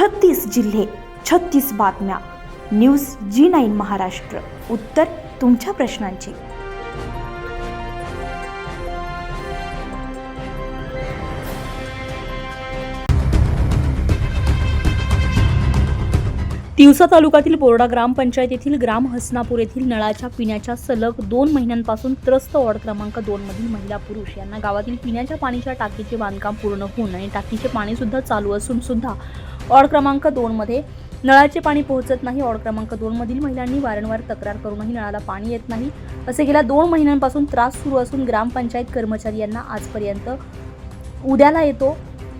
छत्तीस जिल्हे छत्तीस बातम्या. News Zee nine Maharashtra. उत्तर तुमच्या प्रश्नांची. तिवसा तालुक्यातील बोर्डा ग्रामपंचायत येथील ग्राम हसनापूर येथील नळाच्या पिण्याच्या सलग दोन महिन्यांपासून त्रस्त वॉर्ड क्रमांक दोन मधील महिला पुरुष यांना गावातील पिण्याच्या पाणीच्या टाकीचे बांधकाम पूर्ण होऊन आणि टाकीचे पाणी सुद्धा चालू असून सुद्धा वॉर्ड क्रमांक दोनमध्ये नळाचे पाणी पोहोचत नाही. ऑड क्रमांक दोनमधील महिलांनी वारंवार तक्रार करूनही नळाला पाणी येत नाही. असे गेल्या दोन महिन्यांपासून त्रास सुरू असून ग्रामपंचायत कर्मचारी यांना आजपर्यंत उद्याला येतो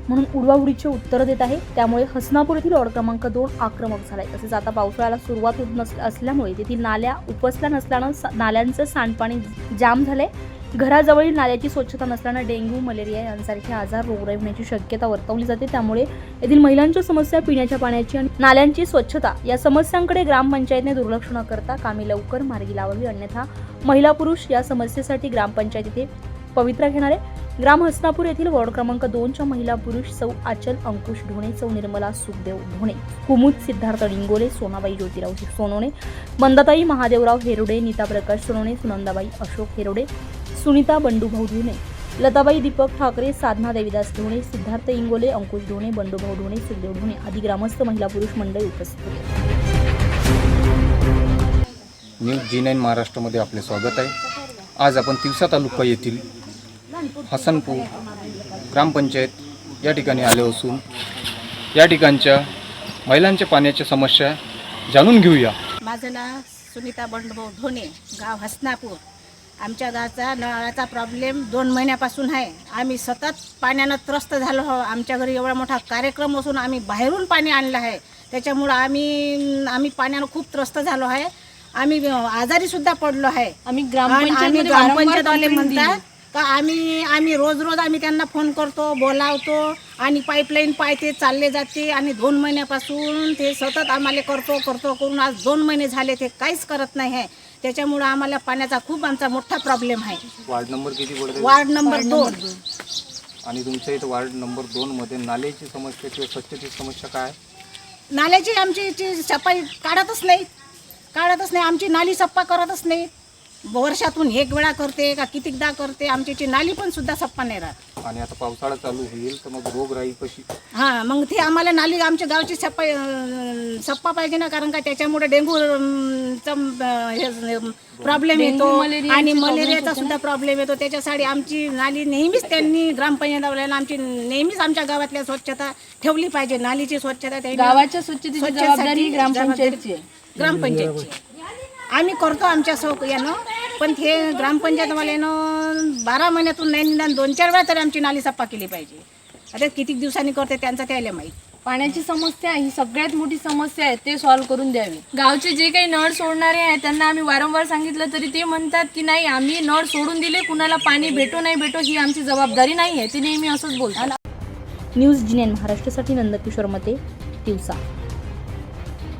म्हणून उडवाउडीचे उत्तर देत आहे. त्यामुळे हसनापूर येथील वॉर्ड क्रमांक दोन आक्रमक झालाय. तसेच आता पावसाळ्याला सुरुवात होत नस असल्यामुळे तेथील नाल्या उपसल्या नसल्यानं सा- नाल्यांचं सांडपाणी जाम झालंय. घराजवळील नाल्याची स्वच्छता नसल्यानं डेंग्यू मलेरिया यांसारखे आजार रोगराई होण्याची शक्यता वर्तवली जाते. त्यामुळे येथील महिलांच्या समस्या पिण्याच्या पाण्याची आणि नाल्यांची स्वच्छता या समस्यांकडे ग्रामपंचायतने दुर्लक्ष न करता कामे लवकर मार्गी लावावी. अन्यथा महिला पुरुष या समस्येसाठी ग्रामपंचायत पवित्रा घेणारे ग्राम हसनापूर येथील वॉर्ड क्रमांक दोनच्या महिला पुरुष सौ आचल अंकुश ढोणे सौ निर्मला सुखदेव ढोणे कुमुद सिद्धार्थ डिंगोले सोनाबाई ज्योतिराव सोनोणे मंदाताई महादेवराव हेरोडे नीता प्रकाश सोनोणे सुनंदाबाई अशोक हेरोडे सुनीता बंडूभाऊ ढोणे लताबाई दीपक ठाकरे साधना देविदास ढोणे सिद्धार्थ इंगोले अंकुश ढोणे बंडूभाऊ ढोणे सुखदेव ढोणे आदी ग्रामस्थ महिला पुरुष मंडळी उपस्थित होते. न्यूज जी नाईन महाराष्ट्रामध्ये आपले स्वागत आहे. आज आपण तिवसा तालुका येथील हसनपूर ग्रामपंचायत या ठिकाणी आले असून या ठिकाणच्या महिलांच्या पाण्याच्या समस्या जाणून घेऊया. माझं नाव सुनीता बंडभाऊ ढोणे गाव हसनापूर. आमच्या गावचा नळाचा प्रॉब्लेम दोन महिन्यापासून आहे. आम्ही सतत पाण्यानं त्रस्त झालो हो आमच्या घरी एवढा मोठा कार्यक्रम असून आम्ही बाहेरून पाणी आणलं आहे. त्याच्यामुळं आम्ही आम्ही पाण्यानं खूप त्रस्त झालो आहे. आम्ही आजारी सुद्धा पडलो आहे. आम्ही ग्रामपंचायत आम्ही ग्रामपंचायतवाले. म्हणतात का आम्ही आम्ही रोज रोज आम्ही त्यांना फोन करतो बोलावतो आणि पाईपलाईन पायते चालले जाते आणि दोन महिन्यापासून ते सतत आम्हाला करतो करतो. करून आज दोन महिने झाले ते काहीच करत नाही आहे. त्याच्यामुळं आम्हाला पाण्याचा खूप आमचा मोठा प्रॉब्लेम आहे. वार्ड नंबर किती पडते वार्ड नंबर दोन. आणि तुमच्या इथं वार्ड नंबर दोनमध्ये नाल्याची समस्या किंवा स्वच्छतेची समस्या काय आहे? नाल्याची आमची सफाई काढतच नाही. काढतच नाही. आमची नाली सप्पा करतच नाही. वर्षातून एक वेळा करते का कितीकदा करते? आमची नाली पण सुद्धा सप्पा नाही राहत. आणि आता पावसाळा चालू होईल तर मग रोगराई कशी हां मग ते आम्हाला नाली आमच्या गावची अं, सप्पा पाहिजे ना कारण का त्याच्यामुळे डेंगू प्रॉब्लेम येतो आणि मलेरियाचा सुद्धा प्रॉब्लेम येतो. त्याच्यासाठी आमची नाली नेहमीच त्यांनी ग्रामपंचायतवाल्याला आमची नेहमीच आमच्या गावातल्या स्वच्छता ठेवली पाहिजे. नालीची स्वच्छता त्यांनी- गावाच्या स्वच्छतेची जबाबदारी ग्रामपंचायतची ग्रामपंचायतची आम्ही करतो आमच्या सौ यानं. पण हे ग्रामपंचायतवाल्यानं बारा महिन्यातून नाही निदान दोन चार वेळा तरी आमची नाली सप्पा केली पाहिजे. आता किती दिवसांनी करते त्यांचा त्याला माहीत? पाण्याची समस्या ही सगळ्यात मोठी समस्या आहे ते सॉल्व्ह करून द्यावी. गावचे जे काही नळ सोडणारे आहेत त्यांना आम्ही वारंवार सांगितलं तरी ते म्हणतात की नाही आम्ही नळ सोडून दिले कुणाला पाणी भेटो नाही भेटो ही आमची जबाबदारी नाही आहे. ते नेहमी असंच बोलतात. न्यूज जिनेन महाराष्ट्रासाठी नंदकिशोर मते तिवसा